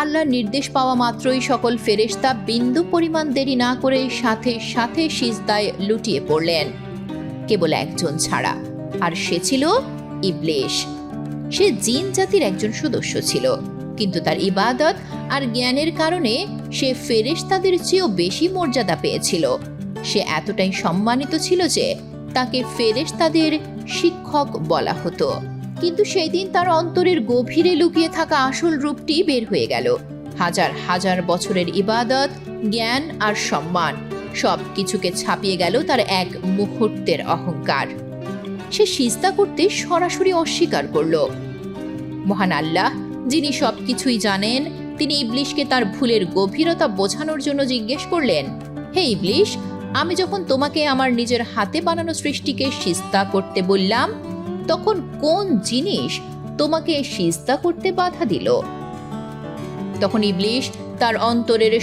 আল্লাহর নির্দেশ পাওয়া মাত্রই সকল ফেরেশতা বিন্দু পরিমাণ দেরি না করে সাথে সাথে সিজদায় লুটিয়ে পড়লেন। কেবল একজন ছাড়া। আর সে ছিল ইবলেশ। সে জিন জাতির একজন সদস্য ছিল। কিন্তু তার ইবাদত আর জ্ঞানের কারণে সে ফেরেশতাদের চেয়েও বেশি মর্যাদা পেয়েছিল। সে এতটাই সম্মানিত ছিল যে তাকে ফেরেশতাদের শিক্ষক বলা হতো। কিন্তু সেই দিন তার অন্তরের গভীরে লুকিয়ে থাকা আসল রূপটি বের হয়ে গেল। হাজার হাজার বছরের ইবাদত, জ্ঞান আর সম্মান সব কিছুকে ছাপিয়ে গেল তার এক মুহূর্তের অহংকার। সে সিজদা করতে সরাসরি অস্বীকার করল। মহান আল্লাহ, যিনি সব কিছুই জানেন, তিনি ইবলিশকে তার ভুলের গভীরতা বোঝানোর জন্য জিজ্ঞেস করলেন, হে ইবলিশ, আমি যখন তোমাকে আমার নিজের হাতে বানানো সৃষ্টিকে সিজদা করতে বললাম তখন কোন জিনিস তোমাকে সিস্তা করতে বাধা দিল? তখন ইবলিশ তার অন্তরের